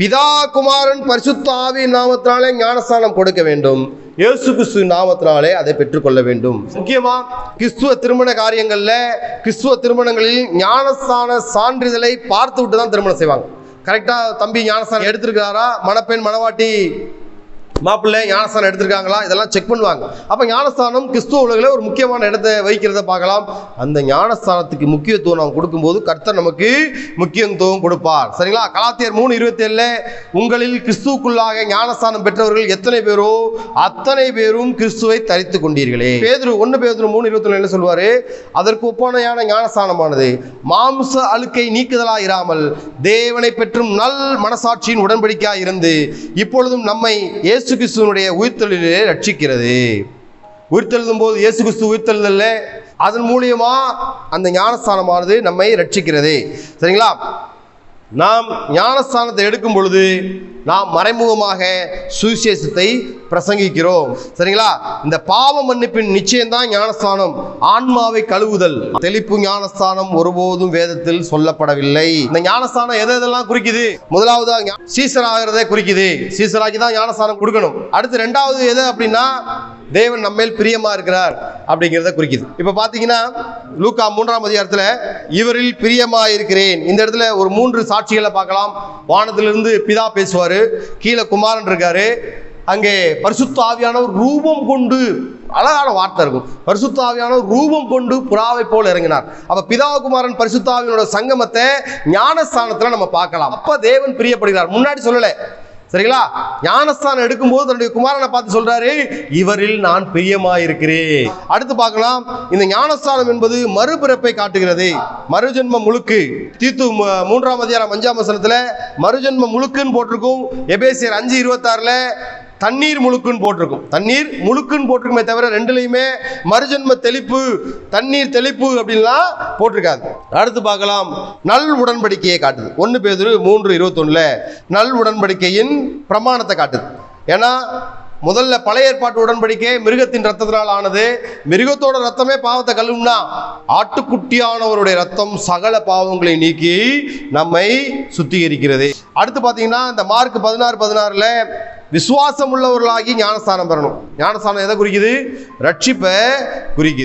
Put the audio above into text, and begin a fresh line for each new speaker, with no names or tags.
பிதா குமாரன் பரிசுத்தாவி நாமத்தினாலே ஞானஸ்தானம் கொடுக்க வேண்டும். இயேசு கிறிஸ்து நாமத்தினாலே அதை பெற்றுக்கொள்ள வேண்டும். முக்கியமா கிறிஸ்துவ திருமண காரியங்கள்ல கிறிஸ்துவ திருமணங்களில் ஞானஸ்தான சான்றிதழை பார்த்து விட்டு தான் திருமணம் செய்வாங்க. கரெக்டா தம்பி ஞானஸ்தானம் எடுத்திருக்கிறாரா? மணப்பெண் மணவாட்டி மாப்பிள்ளை ஞானஸ்தானம் எடுத்திருக்காங்களா? இதெல்லாம் செக் பண்ணுவாங்க. அப்போ ஞானஸ்தானம் கிறிஸ்துவ உலகில் ஒரு முக்கியமான இடத்தை வகிக்கிறத பார்க்கலாம். அந்த ஞானஸ்தானத்துக்கு முக்கியத்துவம் நாம் கொடுக்கும்போது கர்த்தர் நமக்கு முக்கியத்துவம் கொடுப்பார். சரிங்களா? கலாத்தியர் மூணு இருபத்தி உங்களில் கிறிஸ்துவுக்குள்ளாக ஞானஸ்தானம் பெற்றவர்கள் எத்தனை பேரோ அத்தனை பேரும் கிறிஸ்துவை தரித்து கொண்டீர்களே. பேதுரு ஒன்று பேதுரு மூணு இருபத்தி என்ன சொல்வார் அதற்கு ஒப்பானையான ஞானஸ்தானமானது மாம்ச அழுக்கை நீக்குதலாக இராமல் தேவனை பெற்றும் நல் மனசாட்சியின் உடன்படிக்கையாக இருந்து இப்பொழுதும் நம்மை இயேசு கிறிஸ்துவனுடைய உயிர்த்தெழுதலே ரட்சிக்கிறது உயிர்த்தெழுதும் போது இயேசு கிறிஸ்து உயிர்த்தெழுதல்ல. அதன் மூலியமா அந்த ஞானஸ்தானமானது நம்மை ரட்சிக்கிறது சரிங்களா? நாம் ஞானஸ்தானத்தை எடுக்கும் பொழுது நாம் மறைமுகமாக சுவிசேஷத்தை பிரசங்கிக்கிறோம். சரிங்களா? இந்த பாவ மன்னிப்பின் நிச்சயம்தான் ஞானஸ்தானம். ஆன்மாவை கழுவுதல். தெளிப்பு ஞானஸ்தானம் ஒருபோதும் வேதத்தில் சொல்லப்படவில்லை. இந்த ஞானஸ்தானம் எதை எதெல்லாம் குறிக்குது? முதலாவது சீசராகிறதே குறிக்குது. சீசராக்கி தான் ஞானஸ்தானம் கொடுக்கணும். அடுத்து ரெண்டாவது எது அப்படின்னா தேவன் நம்மேல் பிரியமா இருக்கிறார். அப்படிங்கிறத குறிக்குது. இப்போ பார்த்தீங்கன்னா லூக்கா மூன்றாம் அதிகாரத்தில் இவரில் பிரியமா இருக்கிறேன் இந்த இடத்துல ஒரு மூன்று சாட்சிகளை பார்க்கலாம். வானத்திலிருந்து பிதா பேசுவார். கீழே குமாரன் இருக்காரு. அங்கே பரிசுத்த ஆவியானவர் ரூபம் கொண்டு அழகான வார்த்தை இருக்கும். பரிசுத்த ஆவியானவர் ரூபம் கொண்டு புறாவை போல் இறங்கினார். அப்ப பிதாகுமாரன் பரிசுத்த ஆவியனோட சங்கமத்தை ஞானஸ்தானத்துல நம்ம பார்க்கலாம். அப்ப தேவன் பிரியப்படுகிறார். முன்னாடி சொல்லலை. சரிங்களா? ஞானஸ்தானம் எடுக்கும்போது தன்னுடைய குமாரனை பார்த்து சொல்றாரு இவரில் நான் பிரியமாயிருக்கிறேன். அடுத்து பார்க்கலாம். இந்த ஞானஸ்தானம் என்பது மறுபிறப்பை காட்டுகிறது. மறுஜென்ம முழுக்கு. தீத்து மூன்றாம் அதிகாரம் அஞ்சாம் வசனத்துல மறுஜென்ம முழுக்குன்னு போட்டிருக்கும். எபேசியர் அஞ்சு இருபத்தாறுல தண்ணீர் முழுக்குன்னு போட்டிருக்கும். தண்ணீர் முழுக்குன்னு போட்டிருக்குமே தவிர ரெண்டுலையுமே மறுஜென்ம தெளிப்பு தண்ணீர் தெளிப்பு அப்படின்லாம் போட்டிருக்காது. அடுத்து பார்க்கலாம். நல் உடன்படிக்கையை காட்டுது. ஒன்று பேர் மூன்று இருபத்தொன்னுல நல் உடன்படிக்கையின் பிரமாணத்தை காட்டுது. ஏன்னா முதல்ல பழைய ஏற்பாட்டு உடன்படிக்கை மிருகத்தின் ரத்தத்தினால் ஆனது மிருகத்தோட ரத்தமே பாவத்தை கழுவும்னா ஆட்டுக்குட்டியானவருடைய ரத்தம் சகல பாவங்களை நீக்கி நம்மை சுத்திகரிக்கிறது. அடுத்து பார்த்தீங்கன்னா இந்த மார்க் பதினாறு பதினாறில் விசுவாசம் உள்ளவர்களாகி ஞானஸ்தானம் பெறணும். ஞானஸ்தானம் எதை குறிக்குது? ரட்சிப்பை குறிக்குது.